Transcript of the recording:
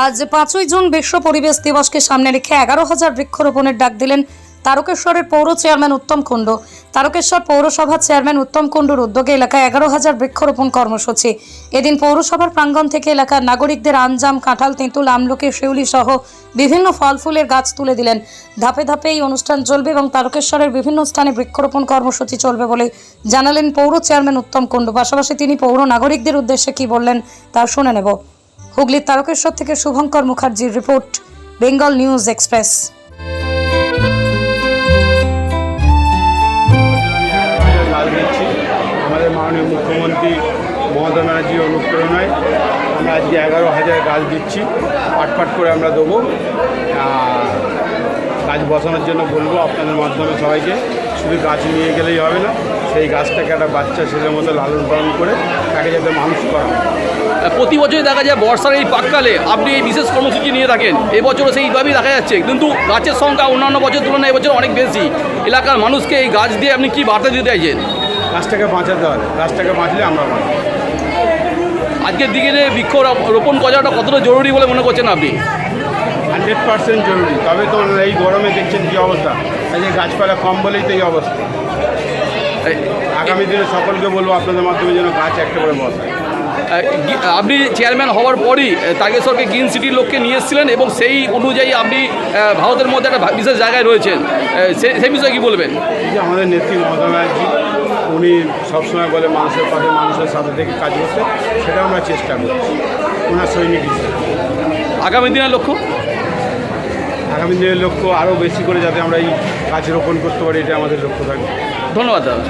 আজ পাঁচই জুন বিশ্ব পরিবেশ দিবসকে সামনে রেখে এগারো হাজার বৃক্ষরোপণের ডাক দিলেন তারকেশ্বরের পৌর চেয়ারম্যান উত্তম কুণ্ড। তারকেশ্বর পৌরসভার চেয়ারম্যান উত্তম কুণ্ডুর উদ্যোগে এলাকায় এগারো হাজার বৃক্ষরোপণ কর্মসূচি। এদিন পৌরসভার প্রাঙ্গণ থেকে এলাকার নাগরিকদের আঞ্জাম, কাঁঠাল, তেঁতুল, আমলকি, শিউলি সহ বিভিন্ন ফল, ফুলের গাছ তুলে দিলেন। ধাপে ধাপে এই অনুষ্ঠান চলবে এবং তারকেশ্বরের বিভিন্ন স্থানে বৃক্ষরোপণ কর্মসূচি চলবে বলে জানালেন পৌর চেয়ারম্যান উত্তম কুণ্ডু। পাশাপাশি তিনি পৌর নাগরিকদের উদ্দেশ্যে কি বললেন তা শুনে নেব। হুগলির তারকেশ্বর থেকে শুভঙ্কর মুখার্জির রিপোর্ট, বেঙ্গল নিউজ এক্সপ্রেস আমাদের মাননীয় মুখ্যমন্ত্রী মমতা ব্যানার্জির অনুপ্রেরণায় আমরা আজকে এগারো হাজার গাছ দিচ্ছি পাটপাট করে আমরা দেবো গাছ বসানোর জন্য বলব আপনাদের মাধ্যমে সবাইকে, শুধু গাছ নিয়ে গেলেই হবে না, সেই গাছটাকে একটা বাচ্চা ছেলের মতো লালন পালন করে তাকে যাতে মানুষ করা। প্রতি বছরই দেখা যায় বর্ষার এই পাককালে আপনি এই বিশেষ কর্মসূচি নিয়ে থাকেন। এবছরও সেইভাবেই দেখা যাচ্ছে। কিন্তু গাছের সংখ্যা অন্যান্য বছর তুলনায় এবছর অনেক বেশি। এলাকার মানুষকে এই গাছ দিয়ে আপনি কি বার্তা দিতে চাইছেন? গাছটাকে বাঁচাতে হবে। গাছটাকে বাঁচলে আমরা আজকের দিকে যে বৃক্ষ রোপণ করাটা কতটা জরুরি বলে মনে করছেন আপনি? হান্ড্রেড পার্সেন্ট জরুরি। তবে তো এই গরমে দেখছেন কী অবস্থা। এই যে গাছপালা কম বলেই তো এই অবস্থা। আগামী দিনে সকলকে বলব আপনাদের মাধ্যমে যেন গাছ একটা করে বসায়। আপনি চেয়ারম্যান হওয়ার পরই আহ, তারকেশ্বরকে গ্রিন সিটির লোককে নিয়ে এসেছিলেন এবং সেই অনুযায়ী আপনি ভারতের মধ্যে একটা বিশেষ জায়গায় রয়েছেন। সেই বিষয়ে কি বলবেন? আমাদের নেত্রী মমতা ব্যানার্জি উনি সবসময় বলে মানুষের পাশে মানুষের সাথে থেকে কাজ করতে সেটা আমরা চেষ্টা করছি। ওনার সৈনিক হিসেবে। আগামী দিনের লক্ষ্য? আগামী দিনের লক্ষ্য আরও বেশি করে যাতে আমরা এই গাছ রোপণ করতে পারি এটা আমাদের লক্ষ্য থাকবে। ধন্যবাদ দাদা।